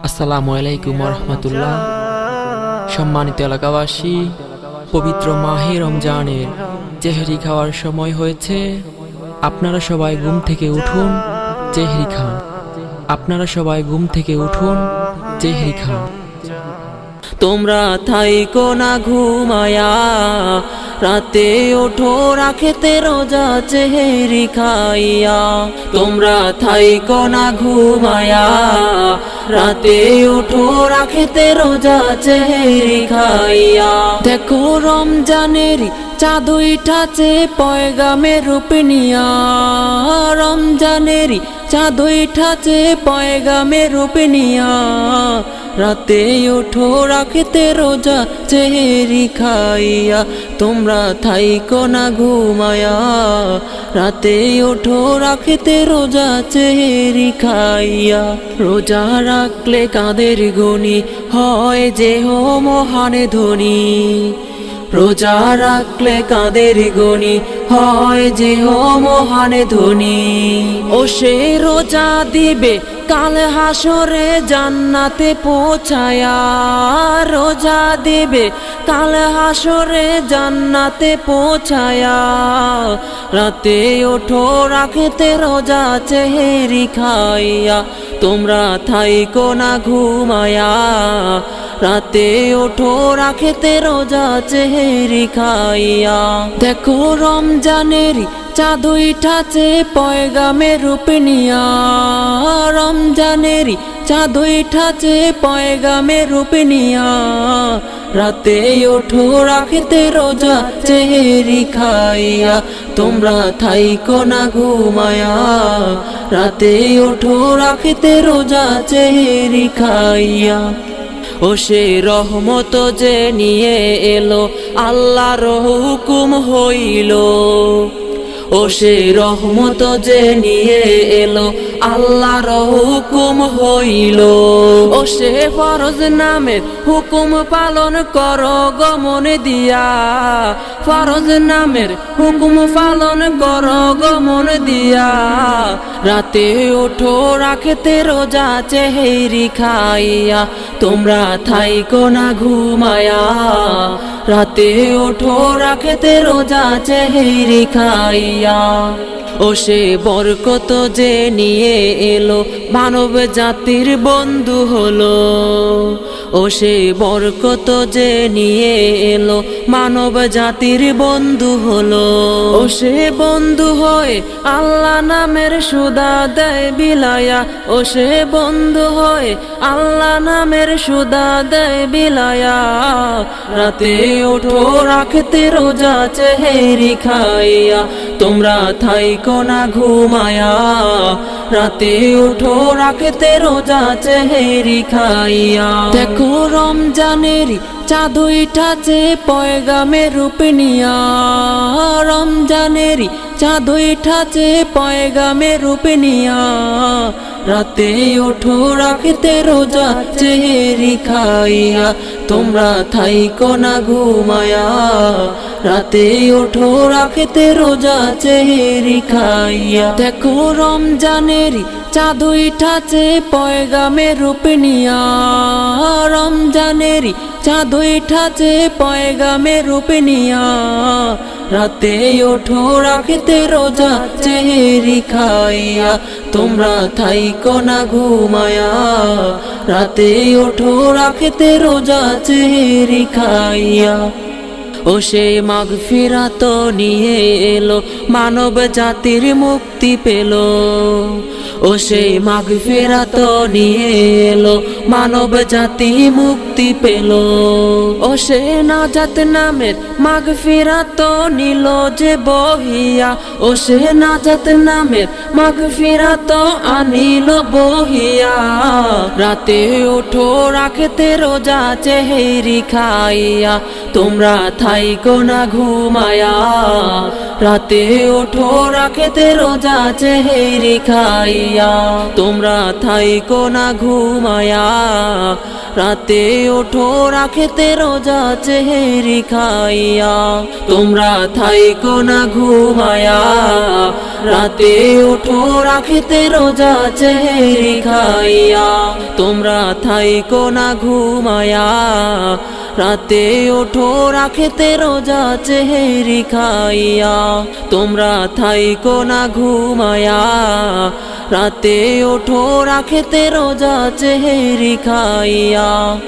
আসসালামু আলাইকুম রহমতুল্লাহ সম্মানিত এলাকাবাসী, পবিত্র মাহে রমজানের জেহরি খাওয়ার সময় হয়েছে। আপনারা সবাই ঘুম থেকে উঠুন, জেহরি খান। আপনারা সবাই ঘুম থেকে উঠুন, জেহরি খান। তোমরা থাইকো না ঘুমায়া। রাতে ওঠো, রাখেতে রোজা, চেহেরি খাইয়া। তোমরা থাইকো না ঘুমায়া। রাতে ওঠো, রাখেতে রোজা, চেহেরি খাইয়া। দেখো রমজানের চাঁদ উঠাছে পয়গামে রূপনিয়া রমজানের চাঁদ উঠাছে পয়গামে রূপনিয়া রাতে ওঠো, রাখতে রোজা, চেহেরি খাইয়া। তোমরা থাইকো না ঘুমায়া। রাতে ওঠো, রাখতে রোজা, চেহেরি খাইয়া। রোজা রাখলে কাদের গনি হয় যে হো মহানে ধনী। রোজা রাখলে কাদের গনি? হয় যে হো মহানে ধনী। ও সে রোজা দিবে, কাল হাসরে জান্নাতে পৌঁছায়া। রোজা দিবে, কাল হাসরে জান্নাতে পৌঁছায়া। রাতে ওঠো, রাখতে রোজা চেহেরি খাইয়া। তোমরা থাইকো না ঘুমায়া রাতে ওঠো রাখেতে রোজা চেহেরি খাইয়া। দেখো রমজানের চাঁদ উঠাছে পয়গামে রূপনিয়া রমজানের চাঁদ উঠাছে পয়গামে রূপনিয়া রাতে ওঠো, রাখতে রোজা, চেহেরি খাইয়া, তোমরা থাইকো না ঘুমায়া। রাতে ওঠো, রাখতে রোজা, চেহেরি খাইয়া। ও সে রহমত যে নিয়ে এলো, আল্লাহর হুকুম হইল। ও সে রহমত যে নিয়ে এলো, আল্লাহর হুকুম হইল। ও সে ফরজ নামের হুকুম পালন কর গমন দিয়া। ফরজ নামের হুকুম পালন কর গমন দিয়া। রাতে ওঠো রাখতে রোজা, চেহেরি খাইয়া, তোমরা থাইকো না ঘুমায়া। রাতে ওঠো রাখেতে রোজা চেহেরি খাইয়া। ও সে বরকত যে নিয়ে এলো মানব জাতির বন্ধু হলো। ও সে বরকত যে নিয়ে এলো, মানব জাতির বন্ধু হলো। ও সে বন্ধু হয়ে আল্লাহ নামের সুদা দেয় বিলায়া। ও সে বন্ধু হয়ে আল্লাহ নামের সুদা দেয় বিলায়া। রাতে ওঠো, রাখতে রোজা, চেহেরি খাইয়া। তোমরা থাইকো না ঘুমায়া। রাতে ওঠো রাখতে রোজা চেহেরি খাইয়া। দেখো রমজানের চাঁদ উঠাছে পয়গামে রূপনিয়া রমজানের চাঁদ উঠাছে পয়গামে রূপনিয়া রাতে ওঠো রাখতে রোজা, চেহেরি খাইয়া তোমরা থাইকো না ঘুমায়া রাতে ওঠো রাখতে রোজা, চেহেরি খাইয়া। দেখো রমজানের চাঁদ উঠাছে পয়গামে রূপনিয়া রমজানের চাঁদ উঠাছে পয়গামে রূপনিয়া রাতে ওঠো, রাখতে রোজা, চেহেরি খাইয়া, তোমরা থাইকো না ঘুমায়া রাতে ওঠো, রাখতে রোজা, চেহেরি খাইয়া। ও সে মাঘ ফিরাত নিয়ে এলো মানব জাতির মুক্তি পেল। ও সে মাঘ ফেরাত নিয়ে এলো, মানব জাতি মুক্তি পেল। ও সে নাজাত নামের মাঘ ফিরাত নিল যে বহিয়া, ও সে নাজাত নামের মাঘ ফিরাত আনিল বহিয়া। রাতে ওঠো রাখতে রোজা, চেহেরি খাইয়া তোমরা থাইকো না ঘুমায়া। রাতে ওঠো, রাখেতে রোজা, চেহেরি খাইয়া। তোমরা থাইকো না ঘুমায়া। রাতে ওঠো, রাখেতে রোজা, চেহেরি খাইয়া। তোমরা থাইকো না ঘুমায়া। রাতে ওঠো, রাখেতে রোজা, চেহেরি খাইয়া। তোমরা থাইকো না ঘুমায়া। রাতে ওঠো রাখেতে রোজা চেহেরি খাইয়া। তোমরা থাইকো না ঘুমায়া রাতে ওঠো রাখেতে রোজা চেহেরি খাইয়া।